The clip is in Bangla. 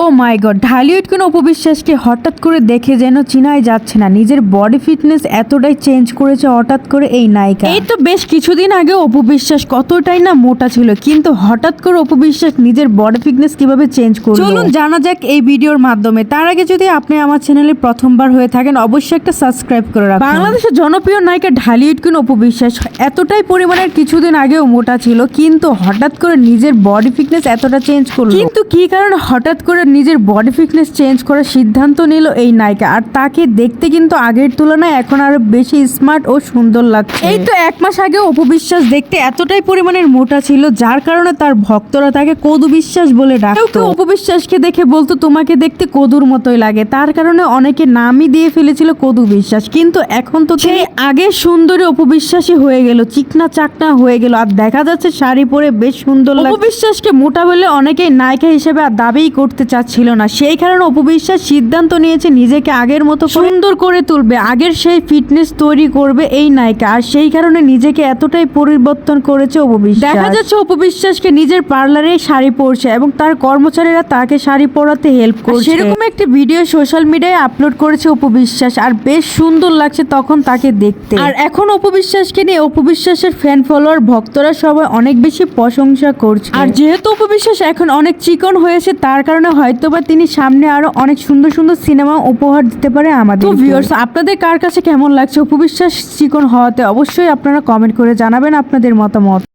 ও মাই গড ঢালিউড কোনো উপবিশ্বাসকে হঠাৎ করে দেখে যেন চিনাই যাচ্ছে না। নিজের বডি ফিটনেস এতটাই চেঞ্জ করেছে হঠাৎ করে এই নায়িকা। এই তো বেশ কিছুদিন আগে অপবিশ্বাস কতটাই না মোটা ছিল কিন্তু হঠাৎ করে অপবিশ্বাস নিজের বডি ফিটনেস কীভাবে চেঞ্জ করল? চলুন জানা যাক এই ভিডিওর মাধ্যমে। তার আগে যদি আপনি আমার চ্যানেলে প্রথমবার হয়ে থাকেন অবশ্যই একটা সাবস্ক্রাইব করে রাখুন। বাংলাদেশের জনপ্রিয় নায়িকা ঢালিউড কোন অপবিশ্বাস এতটাই পরিমাণের কিছুদিন আগেও মোটা ছিল কিন্তু হঠাৎ করে নিজের বডি ফিটনেস এতটা চেঞ্জ করল। কিন্তু কি কারণে হঠাৎ করে নিজের বডি ফিটনেস চেঞ্জ করার সিদ্ধান্ত নিল এই নায়িকা। আর তাকে দেখতে কিন্তু আগের তুলনায় এখন আরও বেশি স্মার্ট ও সুন্দর লাগছে। এই তো এক মাস আগে অপবিশ্বাস দেখতে এতটাই পরিমাণের মোটা ছিল যার কারণে তার ভক্তরা তাকে কদু বিশ্বাস বলে ডাকতো। অপবিশ্বাসকে দেখে বলতো তোমাকে দেখতে কদুর মতোই লাগে। তার কারণে অনেকে নামই দিয়ে ফেলেছিল কদু বিশ্বাস। কিন্তু এখন তো সেই আগে সুন্দরী অপবিশ্বাসী হয়ে গেল চিকনা চাকনা হয়ে গেল। আর দেখা যাচ্ছে শাড়ি পরে বেশ সুন্দর লাগে অপবিশ্বাসকে মোটা বলে অনেকেই নায়িকা হিসেবে আর দাবিই করতে চাচ্ছিল না। সেই কারণে অপবিশ্বাস সিদ্ধান্ত নিয়েছে নিজেকে আগের মতো সুন্দর করে তুলবে। আগের সেই ফিটনেস তৈরি করবে এই নায়িকা। আর সেই কারণে নিজেকে এতটাই পরিবর্তন করেছে অপবিশ্বাস দেখা যাচ্ছে অপবিশ্বাসকে নিজের পার্লারে শাড়ি পরছে এবং তার কর্মচারীরা তাকে শাড়ি পরাতে হেল্প করছে। সেরকম একটি ভিডিও সোশ্যাল মিডিয়ায় আপলোড করেছে অপবিশ্বাস আর বেশ সুন্দর লাগছে তখন তাকে দেখতে। আর এখন অপবিশ্বাসকে নিয়ে অপবিশ্বাসের ফ্যান ফলোয়ার ভক্তরা সবাই অনেক বেশি প্রশংসা করছে। আর যেহেতু অপবিশ্বাস এখন অনেক চিকন হয়েছে তার কারণে হয়তোবা তিনি সামনে আরও অনেক সুন্দর সুন্দর সিনেমা উপহার দিতে পারে আমাদের ভিউয়ার্স আপনাদের কার কাছে কেমন লাগছে? উপবিশ্বাস চিকন হওয়াতে অবশ্যই আপনারা কমেন্ট করে জানাবেন আপনাদের মতামত।